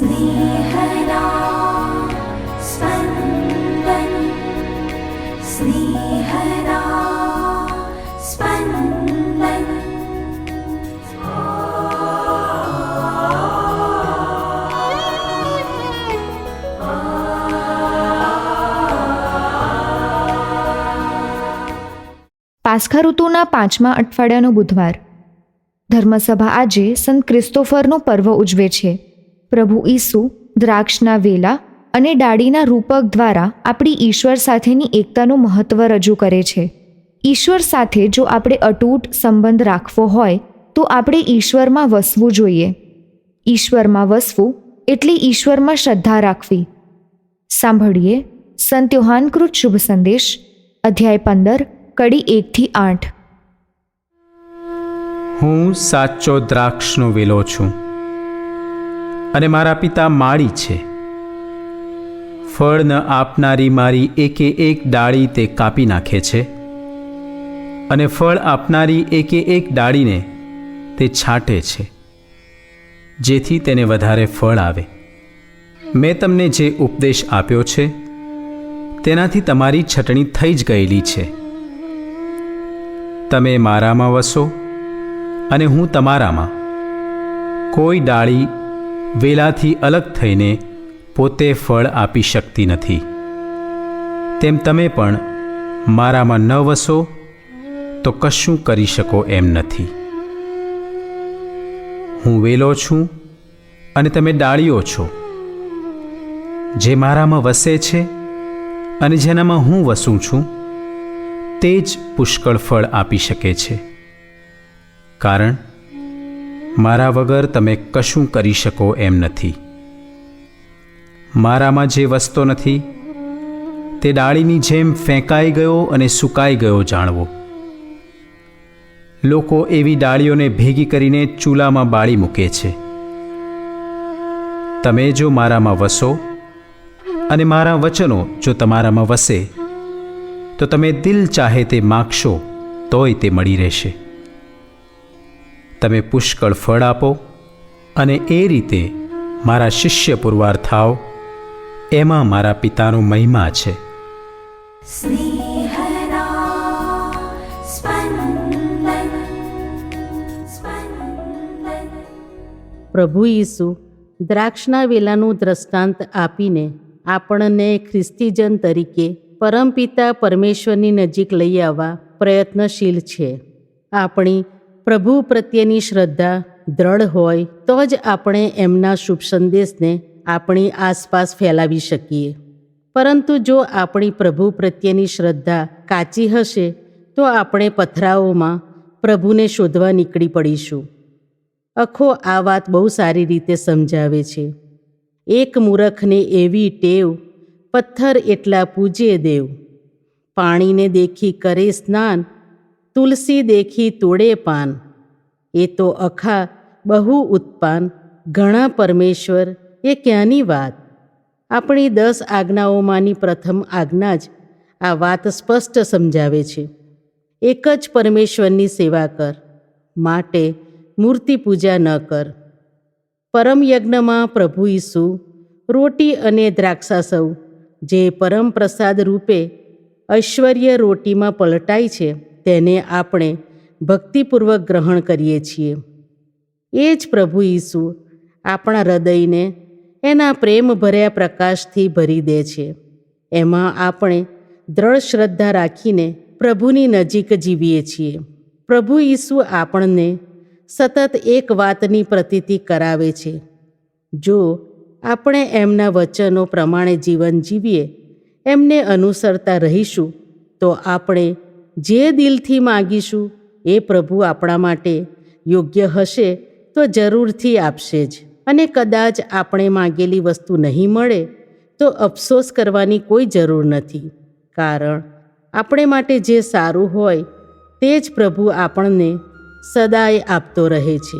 स्नेहदा स्पन्दन् स्नेहदा स्पन्दन् પાસખા ઋતુના પાંચમા અઠવાડિયાનો બુધવાર ધર્મસભા આજે સંત ક્રિસ્તોફરનો પર્વ ઉજવે છે પ્રભુ ઈસુ, દ્રાક્ષના વેલા અને ડાળીના રૂપક દ્વારા આપણી ઈશ્વર સાથેની એકતાનું મહત્ત્વ રજૂ કરે છે. ઈશ્વર સાથે જો આપણે અતૂટ સંબંધ રાખવો હોય, તો આપણે ઈશ્વરમાં વસવું જોઈએ. ઈશ્વરમાં વસવું એટલે ઈશ્વરમાં શ્રદ્ધા રાખવી. સાંભળીએ સંત યોહાનકૃત શુભ સંદેશ, અધ્યાય પંદર, કડી એકથી આઠ. હું સાચો દ્રાક્ષનો વેલો છું. અને મારા પિતા માળી છે. ફળ ન આપનારી મારી એકે એક ડાળી તે કાપી નાખે છે. અને ફળ આપનારી એકે એક ડાળીને તે છાંટે છે. જેથી તેને વધારે ફળ આવે. મેં તમને જે ઉપદેશ આપ્યો છે, તેનાથી તમારી છટણી થઈ જ ગયેલી છે. તમે મારામાં વસો, અને હું તમારામાં કોઈ ડાળી વેલાથી અલગ થઈને પોતે ફળ આપી શકતી નથી. તેમ તમે પણ મારામાં ન વસો, તો કશું કરી શકો એમ નથી. હું વેલો છું અને તમે ડાળીઓ છો, જે મારામાં વસે છે અને જેનામાં હું વસું છું, તે જ પુષ્કળ ફળ આપી શકે છે. કારણ મારા વગર તમે કશું કરી શકો એમ નથી. મારામાં જે વસતો નથી, તે ડાળીની જેમ ફેંકાઈ ગયો અને સુકાઈ ગયો જાણવો. લોકો એવી ડાળીઓને ભેગી કરીને ચૂલામાં બાળી મૂકે છે. તમે જો મારામાં વસો અને મારા વચનો જો તમારામાં વસે, તો તમે દિલ ચાહે તે માગશો, તોય તે મળી રહેશે. તમે પુષ્કળ ફળ આપો અને એ રીતે મારા શિષ્ય પુરવાર થાવ એમાં મારા પિતાનો મહિમા છે. પ્રભુ ઈસુ દ્રાક્ષના વેલાનું દ્રષ્ટાંત આપીને આપણને ખ્રિસ્તીજન તરીકે પરમપિતા પરમેશ્વરની નજીક લઈ આવવા પ્રયત્નશીલ છે. આપણી પ્રભુ પ્રત્યેની શ્રદ્ધા દ્રઢ હોય, તો જ આપણે એમના શુભ સંદેશને આપણી આસપાસ ફેલાવી શકીએ. પરંતુ જો આપણી પ્રભુ પ્રત્યેની શ્રદ્ધા કાચી હશે, તો આપણે પથરાઓમાં પ્રભુને શોધવા નીકળી પડીશું. અખો, આ વાત બહુ સારી રીતે સમજાવે છે. એક મૂરખને એવી ટેવ પથ્થર એટલા પૂજે દેવ. પાણીને દેખી કરે સ્નાન તુલસી દેખી તોડે પાન. એ તો અખા બહુ ઉત્પાન. ઘણા પરમેશ્વર, એ ક્યાંની વાત? આપણી દસ આજ્ઞાઓમાંની પ્રથમ આજ્ઞા જ આ વાત સ્પષ્ટ સમજાવે છે. એક જ પરમેશ્વરની સેવા કર. માટે મૂર્તિ પૂજા ન કર. પરમ યજ્ઞમાં પ્રભુ ઈસુ, રોટી અને દ્રાક્ષાસવ, જે પરમ પ્રસાદ રૂપે ઐશ્વર્ય રોટીમાં પલટાય છે. તેને આપણે ભક્તિપૂર્વક ગ્રહણ કરીએ છીએ. એ જ પ્રભુ ઈસુ આપણા હૃદયને એના પ્રેમ ભર્યા પ્રકાશથી ભરી દે છે. એમાં આપણે દ્રઢ શ્રદ્ધા રાખીને પ્રભુની નજીક જીવીએ છીએ. પ્રભુ ઈસુ આપણને સતત એક વાતની પ્રતીતિ કરાવે છે. જો આપણે એમના વચનો પ્રમાણે જીવન જીવીએ, એમને અનુસરતા રહીશું, તો આપણે જે દિલથી માગીશું એ પ્રભુ આપણા માટે યોગ્ય હશે તો જરૂરથી આપશે જ. અને કદાચ આપણે માગેલી વસ્તુ નહીં મળે, તો અફસોસ કરવાની કોઈ જરૂર નથી. કારણ, આપણે માટે જે સારું હોય, તે જ પ્રભુ આપણને સદાય આપતો રહે છે.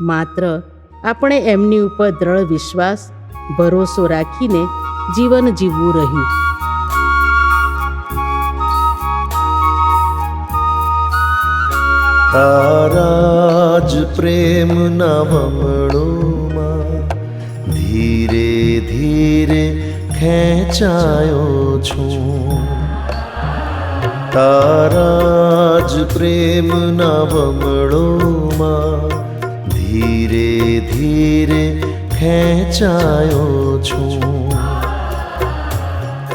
માત્ર, આપણે એમની ઉપર દ્રઢ વિશ્વાસ, ભરોસો રાખીને જીવન જીવવું રહ્યું. તારા જ પ્રેમના વમળોમાં ધીરે ધીરે ખેંચાયો છું. તારા જ પ્રેમના વમળોમાં ધીરે ધીરે ખેંચાયો છું.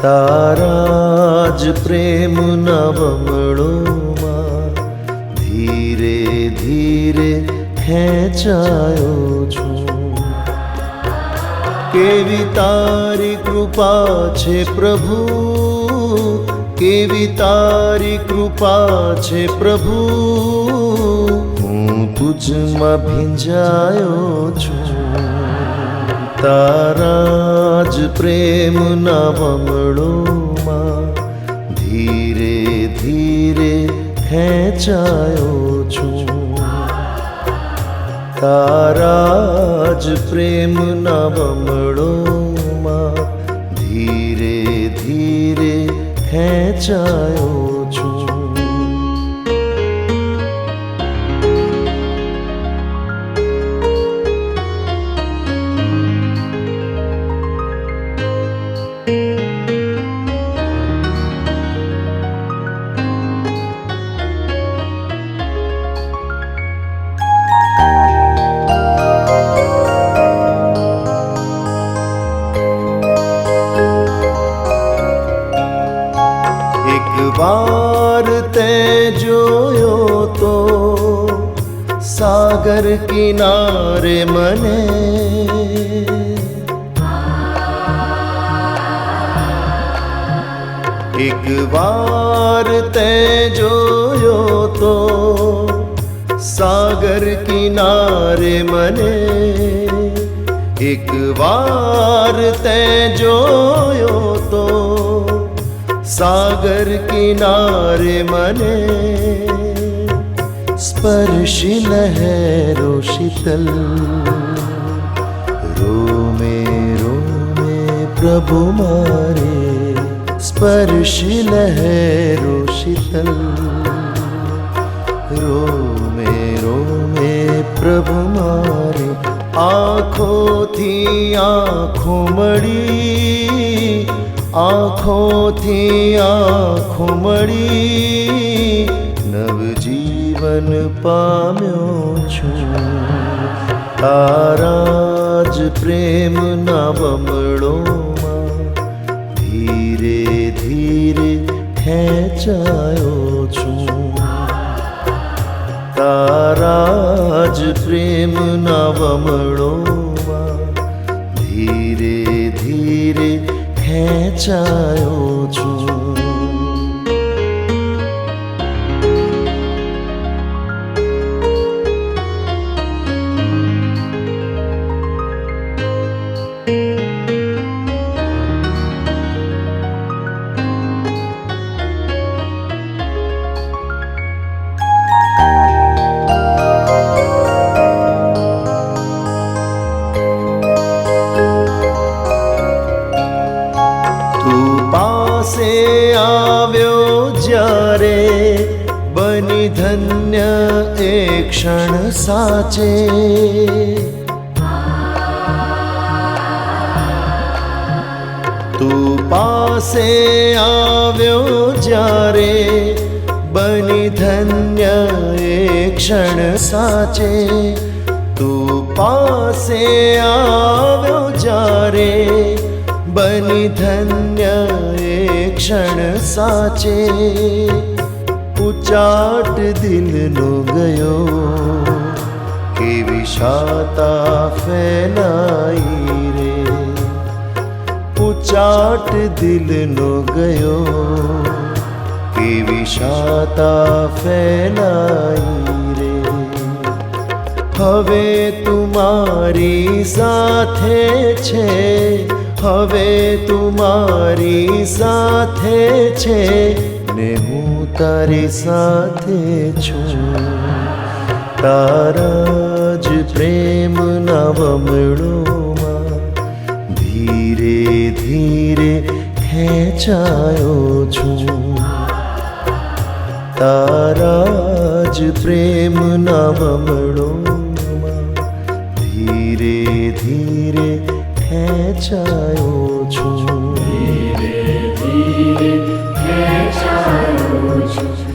તારા જ પ્રેમના વમળોમાં ધીરે ખેંચાયો છું કેવી તારી કૃપા છે પ્રભુ કેવી તારી કૃપા છે પ્રભુ હું તુજમાં ભીંજાયો છું તારા જ પ્રેમના બમણોમાં ધીરે ધીરે ખેંચાયો છું. તારા જ પ્રેમના વમળોમાં ધીરે ધીરે ખેંચાયો સાગર કિનારે મને એક વાર તે જોયો તો સાગર કિનારે મને એક વાર તે જોયો તો સાગર કિનારે મને સ્પર્શી લહેરો શીતલ. રોમે રોમે પ્રભુ મારે સ્પર્શી લહેરો શીતલ. રોમે રોમે પ્રભુ મારે આંખોથી આંખો મળી, આંખોથી આંખો મળી નવજીવન પામ્યો છું તારા જ પ્રેમના વમળોમાં ધીરે ધીરે ખેંચાયો છું તારા જ પ્રેમના વમળોમાં ધીરે ધીરે ખેંચાયો છું ક્ષણ સાચે. તું પાસે આવ્યો જ્યારે બની ધન્ય એ ક્ષણ સાચે. તું પાસે આવ્યો જ્યારે બની ધન્ય એ ક્ષણ સાચે. ઉચાટ દિલનો ગયો કેવી શાતા ફેલાઈ રે ઉચાટ દિલનો ગયો કેવી શાતા ફેલાઈ રે હવે તુમારી સાથે છે હવે તુમારી સાથે છે ને હું તારી સાથે છું. તારા જ પ્રેમ નવમળોમાં ધીરે ધીરે ખેંચાયો છું. તારા જ પ્રેમ નવમળોમાં ધીરે ધીરે ખેંચાયો છું. ધીરે ધીરે ખેંચાયો Church.